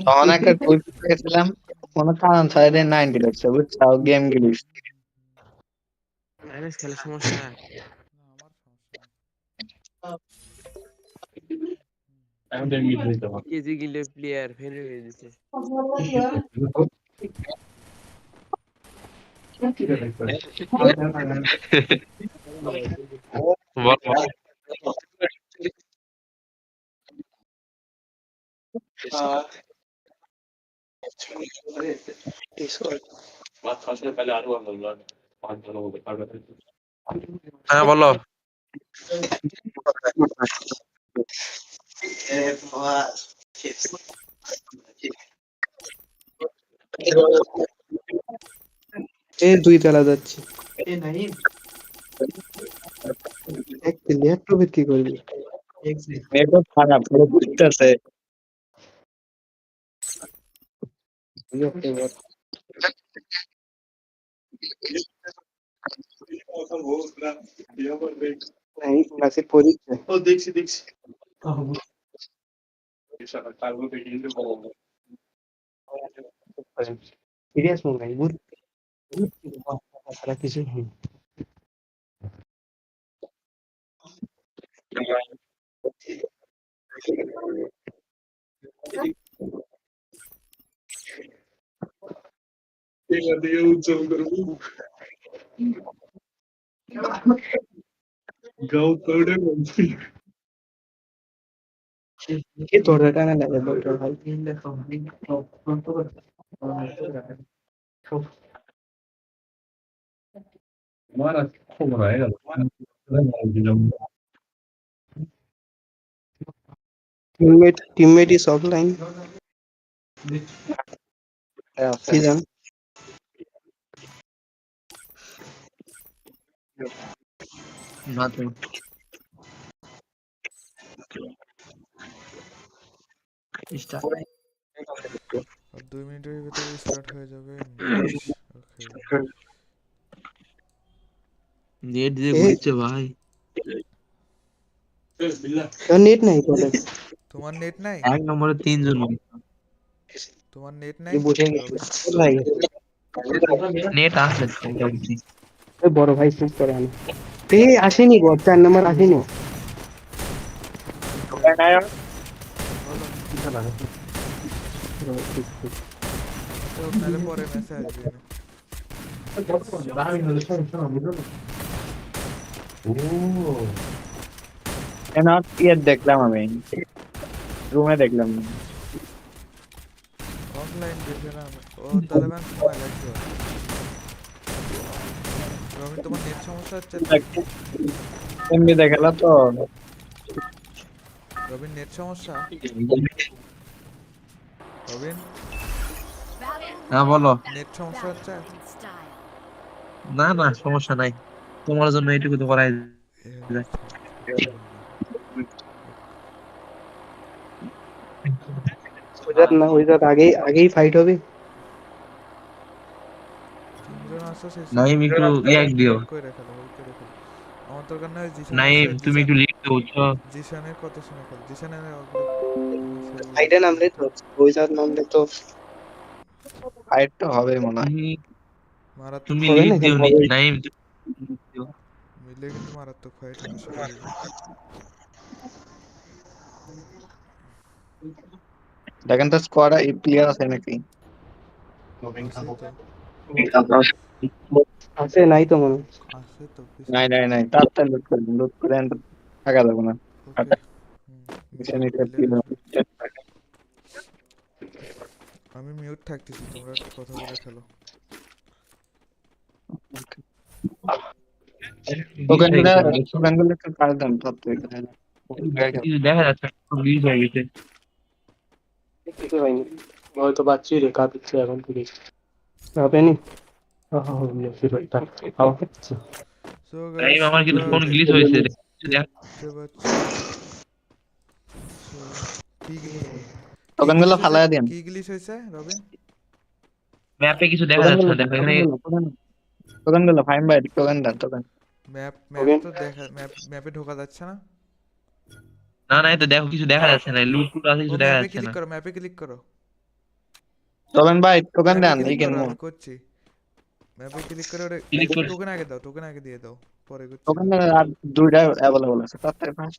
তখন একটা টুইট করেছিলাম মনে কারণ সাইডে নাইনটি লাগছে বুঝছ গেম গিলিস মাইনাস খেলার সমস্যা কেজি গিলে প্লেয়ার ফেল হয়ে দিছে হ্যাঁ বলো। এই দুই তলা যাচ্ছে। এক ল্যাপটপে কি করবি? নেটওয়ার্ক খারাপ পুরো বুঝতেছে নাই ক্লাসে পরীক্ষা ও দেখছি দেখছি সিরিয়াস মনে হয় বুঝ সারা কিছু নেই এখান থেকে উজ্জ্বল করব গাও তোড়ে বলছি কি তোর টানা লাগে ডক্টর ভাই আমার খবর হয়ে গেল টিমমেট টিমমেট ইজ অফলাইন কি জান Nothing. Start. আর দুই মিনিটের ভিতরে স্টার্ট হয়ে যাবে ম্যাচ ওকে নেট দিয়ে এ- ঘুরছে ভাই তোর নেট নাই বলে তোমার নেট নাই এক নম্বরে তিনজন তোমার নেট নাই কি বুঝে গেছি ভাই নেট আছে মোটামুটি ওই বড় ভাই শেষ করে আনো। এ আসেনি গো চার নাম্বার আসেনি। পরে আসবে দেখলাম আমি। রুমে দেখলাম অফলাইন আমি। ও সময় লাগবে। রবি তোমার নেট সমস্যা হচ্ছে এমনি দেখালা তো। রবিন নেট সমস্যা? রবিন? হ্যাঁ বলো। নেট সমস্যা হচ্ছে? না না সমস্যা নাই। তোমার জন্য এইটুকু তো করাই না আগেই আগেই ফাইট হবে তিনজন আসো সেই নাইম একটু ইয়াক দিও। আমার দরকার নাই জিশান নাইম তুমি একটু লিখ দিও বুঝছ? জিশানের কথা শুনে খেল জিশানের নামলে তো ওইটার নামলে তো ফাইট তো হবে মনে হয়। তুমি না, দিও হবে। নাইম মিলে কিন্তু মারাত্মক ফাইট। দেখেন তো স্কোয়াড প্লেয়ার আছে নাকি? আছে? নাই তো মনে আছে তো নাই নাই নাই। তাড়াতাড়ি লুট করে লুট করে আনতে টাকা দেবো না। একটা আমি মিউট থাকতেছি তোমরা কথা বলে খেলো ওখানগুলো ওখানগুলো একটু কাজ দেন তাড়াতাড়ি দেখা যাচ্ছে হয়ে গেছে। হয়তো বাচ্চি রে কাঁদছে এখন থেকে। হবে নি সো আমার কিন্তু ফোন গ্লিচ হয়েছে। দেখ। দেখতে পাচ্ছি So, কি glitch হয়েছে? টোকেনগুলো ফালাই দিন কি গ্লিচ হয়েছে রবিন ম্যাপে কিছু দেখা যাচ্ছে না দেখো এখানে টোকেনগুলো fine by token then token map map তো দেখা ম্যাপ ম্যাপে ঢোকা যাচ্ছে না? না না তো দেখো কিছু দেখা যাচ্ছে না লুট টুট আছে কিছু দেখা যাচ্ছে ক্লিক করো ম্যাপে ক্লিক করো। টোকেন ভাই টোকেন দেন এই কেন করো, করছি। ম্যাপে ক্লিক করে ওরে টোকেন আগে দাও টোকেন আগে দিয়ে দাও পরে টোকেন আর দুইটা অ্যাভেলেবল আছে তাড়াতাড়ি পাঁচ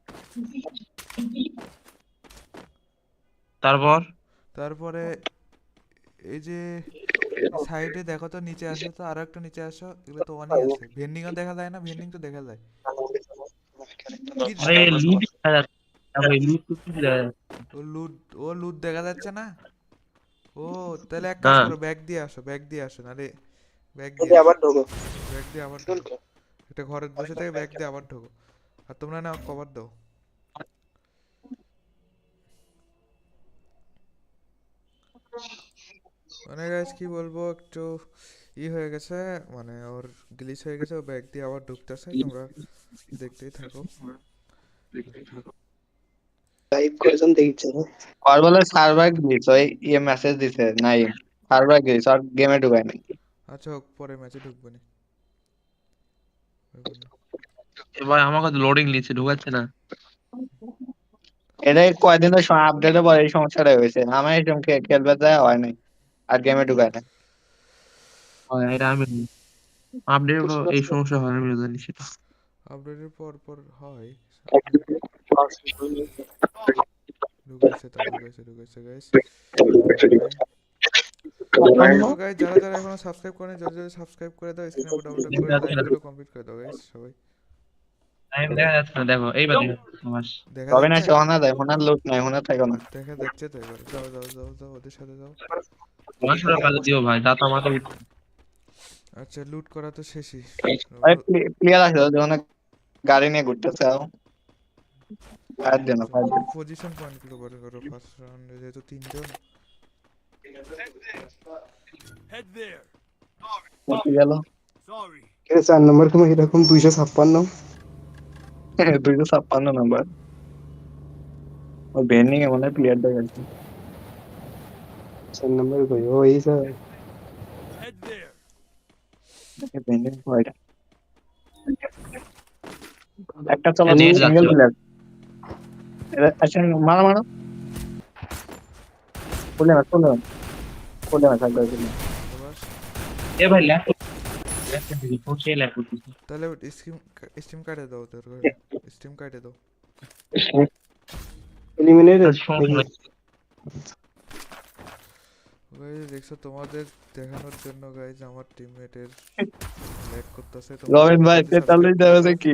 তারপর? তারপরে এই যে সাইডে দেখো তো নিচে আসো তো আরও একটা নিচে আসো এগুলো তো অনেক আছে। ভেন্ডিং ও দেখা যায় না ভেন্ডিং তো দেখা যায়। আরে লুট যাচ্ছে। লুট যাচ্ছে। ও লুট ও লুট দেখা যাচ্ছে না? ও তাহলে এক কাজ করো ব্যাগ দিয়ে আসো ব্যাগ দিয়ে আসো নালে ব্যাগ দিয়ে আবার ঢোকো। ব্যাগ দিয়ে আবার ঢোকো। একটা ঘরের বসে থেকে ব্যাগ দিয়ে আবার ঢোকো। আর তোমরা না কভার দাও। মানে গাইস কি বলব একটু ই হয়ে গেছে মানে ওর গ্লিচ হয়ে গেছে ও ব্যাগ দিয়ে আবার ঢুকতেছে তোমরা দেখতেই থাকো। লাইভ করেছেন দেখছে আর বলে সার্ভার গ্লিচ ওই ইয়ে মেসেজ দিছে নাই সার্ভার গ্লিচ আর গেমে ঢুকায় নাই। আচ্ছা হোক পরে ম্যাচে ঢুকবো নি। এবার আমার কাছে লোডিং নিচ্ছে ঢুকাচ্ছে না। এটা কয়দিনের সময় আপডেটে পরে এই সমস্যাটা হয়েছে। আমার সময় খেলবে যায় হয় নাই। আর গেমে ঢুকায় না। এটা আমি আপডেট এই সমস্যা হয় আমি জানি সেটা। আপডেটের পর পর হয়। ঢুকেছে তা ঢুকেছে ঢুকেছে গাইস তো গাইস যারা যারা এখনও সাবস্ক্রাইব করেনি জলদি জলদি সাবস্ক্রাইব করে দাও স্ক্রিনে ডাবল ট্যাপ করে লাইকগুলো কমপ্লিট করে দাও গাইস সবাই। টাইম দেখা যাচ্ছে না দেখো এইবার দেখো তবে না? সহনা দেয় হোনার লুট নাই হোনা থাকো না। দেখা যাচ্ছে তো এবার। যাও যাও যাও যাও ওদের সাথে যাও। মাসুরা কাজে দিও ভাই দাতা মাথা উঠছে আচ্ছা লুট করা তো শেষই। প্লেয়ার আছে যখন গাড়ি নিয়ে ঘুরতেছে আও। পজিশন পয়েন্টগুলো বার করো ফার্স্ট রাউন্ডে যেহেতু তিনজন। মতি গেল চার নম্বর তোমার এরকম দুইশো ছাপ্পান্ন দুইশো ছাপ্পান্ন নাম্বার ওই ভেন্ডিং এ মনে হয় প্লেয়ার দেখাচ্ছে চার নম্বর কই ও এই স্যার ভেন্ডিং কয়টা একটা চলো নিয়ে সিঙ্গেল। প্লেয়ার আচ্ছা মারো মারো খুলে না খুলে না খুলে না থাকবে খুলে না। আবার এ ভাই ল্যাপটপ ল্যাপটপ দিদি পৌঁছে ল্যাপটপ দিছি তাহলে স্টিম স্টিম কাটে দাও তোর স্টিম কাটে দাও এলিমিনেটেড সমস্যা নাই। গাইজ দেখছ তোমাদের দেখানোর জন্য গাইজ আমার টিমমেটের ল্যাগ করতেছে রবিন ভাই তেতাল্লিশ দেবে কি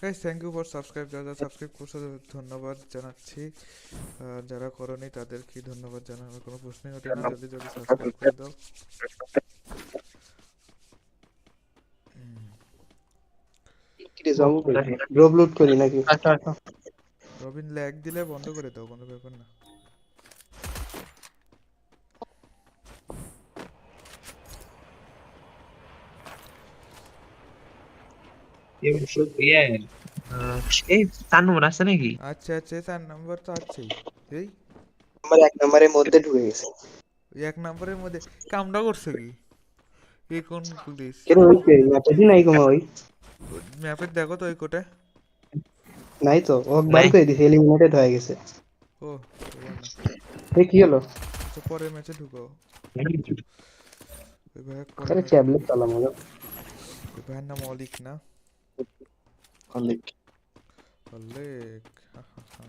guys thank you for subscribe যারা যারা সাবস্ক্রাইব করছে ধন্যবাদ জানাচ্ছি। যারা করনি তাদের কি ধন্যবাদ জানানোর কোনো প্রশ্নই ওঠে না জলদি জলদি সাবস্ক্রাইব করে দাও। রবিন ল্যাগ দিলে বন্ধ করে দাও কোনো ব্যাপার না। ইয়ে এই নম্বর নাকি? আচ্ছা আচ্ছা চার নাম্বার তো আছেই। এই আমার এক নম্বরের মধ্যে ঢুকে গেছে। এক নম্বরের মধ্যে কামটা করছ কি? এই কোন পুলিশ? কেন ওই কে ম্যাপে নাই কমা ওই? ম্যাপের দেখো তো ওই কোটে। নাই তো ও বার করে দিছে এলিমিনেটেড হয়ে গেছে। ও। এই কি হলো? তো পরের ম্যাচে ঢুকো ভাই আরে ট্যাবলেট চালাম ভাইয়ের নাম অলিক না? অলিক অলেক হা, হা, হা।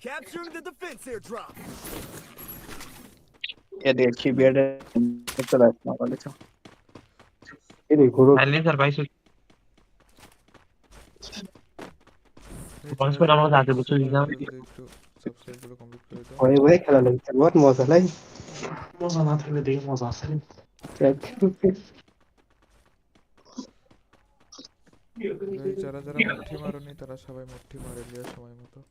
Capturing the defense airdrop. এ দেখি বিয়ারে চলে আসছে আমার কাছে এই রে ঘুরো সাইলেন্সার পাইছো এই Once যারা পর আমার যারা হাতে বসে দিলাম। জলদি একটু সাবস্ক্রাইবগুলো কমপ্লিট করে দাও ভয়ে ভয়ে খেলা লাগছে বহুত মজা না থাকলে দেখে মজা আছে যারা যারা মুঠি মারনি তারা সবাই মুঠি মারে লিয়ে সময় মতো।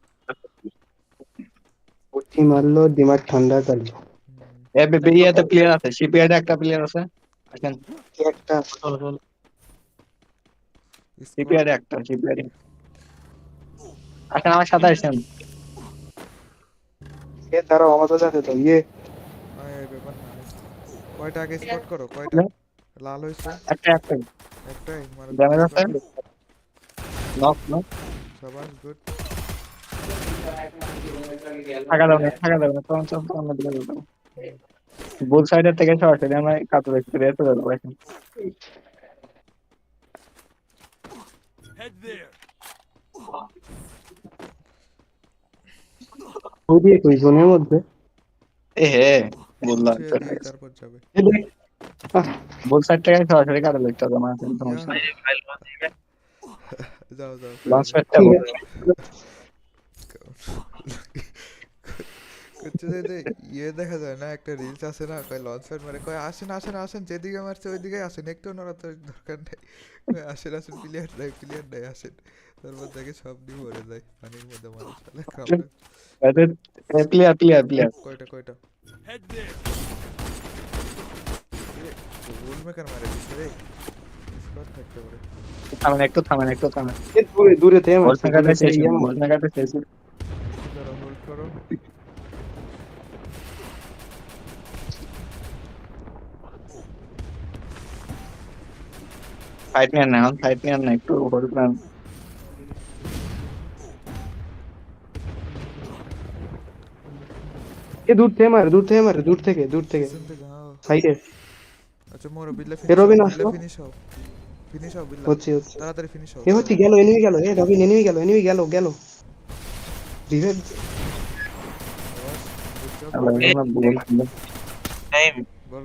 উঠি মারলো দিমাগ ঠান্ডা করল। এ বিপিআইতে প্লেয়ার আছে সিপিআইতে একটা প্লেয়ার আছে। আসেন। একটা। squad- একটা সিপিআই আসেন আমার সাথে আসেন। এ দাঁড়াও আমাদের সাথে তো ইয়ে আয়, এই ব্যাপার না কয়টা আগে স্পট করো? কয়টা? লাল হয়েছে। একটা একটা। একটাই? মারো ড্যামেজ আছে? নক নক সবাই গুড থাকা দাও না থাকা দাও না। তখন সব তখন দিকে দাও বুল সাইডের থেকে সরাসরি আমরা কাতর এক্সপিরিয়েন্স করে দেবো এখন. খুবই কই জোনের মধ্যে এ হে। বললাম। দিয়ে দিয়ে তারপর যাবে। এ দেখ, আহ, বুল সাইড থেকে সরাসরি কাতর লিখতে হবে আমার এখন সমস্যা। নেই। যাও যাও লঞ্চ প্যাডটা ঠিক হচ্ছে যে যে ইয়ে দেখা যায় না একটা রিলস আছে না কয় লঞ্চ প্যাড মারে কয় আসেন আসেন আসেন যেদিকে মারছে ওইদিকে আসেন একটু নড়াতে দরকার নেই। কয় আসেন আসেন প্লেয়ার নাই প্লেয়ার নাই আসেন। তারপর দেখে সব নিয়ে মরে যায় পানির মধ্যে মানুষ কামড়ে। এতে প্লেয়ার প্লেয়ার প্লেয়ার কয়টা কয়টা? Head মেকার মারে দিচ্ছে রে। স্কোয়াড থাকতে পারে। থামেন একটু থামেন একটু থামেন। দূরে দূরে থেকে বল মেকারটা শেষ মেকারটা শেষ হোল্ড করো। ফাইট নিয়ে না এখন ফাইট নিয়ে না একটু হোল্ড করেন। এ দূর থেকে মারে দূর থেকে মারে দূর থেকে দূর থেকে। থেকে হ্যাঁ। সাইডে আচ্ছা মোর বিল্লা এ রবিন ফিনিশ আসলো? ফিনিশ হও। ফিনিশ হও বিল্লা। হচ্ছে হচ্ছে। তাড়াতাড়ি ফিনিশ হও। এ হচ্ছে গেল এনিমি গেল এ রবিন এনিমি গেল এনিমি গেল গেল।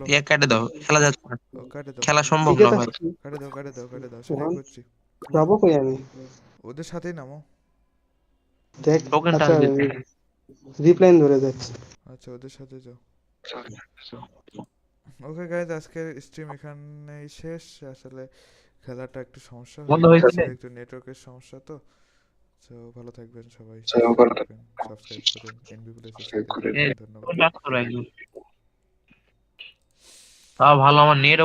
ইয়ে কেটে দাও খেলা যাচ্ছে। না খেলা সম্ভব না ভাই। কাটে দাও কাটে দাও কাটে দাও সেটাই করছি। যাব কই আমি? ওদের সাথেই নামো। দেখ টোকেন আচ্ছা রিপ্লাইন ধরে যাচ্ছে আচ্ছা ওদের সাথে যাও। ওকে গাইজ আজকের স্ট্রিম এখানেই শেষ। আসলে খেলাটা একটু সমস্যা হয়ে হয়েছে? একটু নেটওয়ার্কের সমস্যা তো। তো ভালো থাকবেন সবাই। সাবস্ক্রাইব করুন এনবি প্লে সাবস্ক্রাইব করুন। ধন্যবাদ। ভালো আমার নেট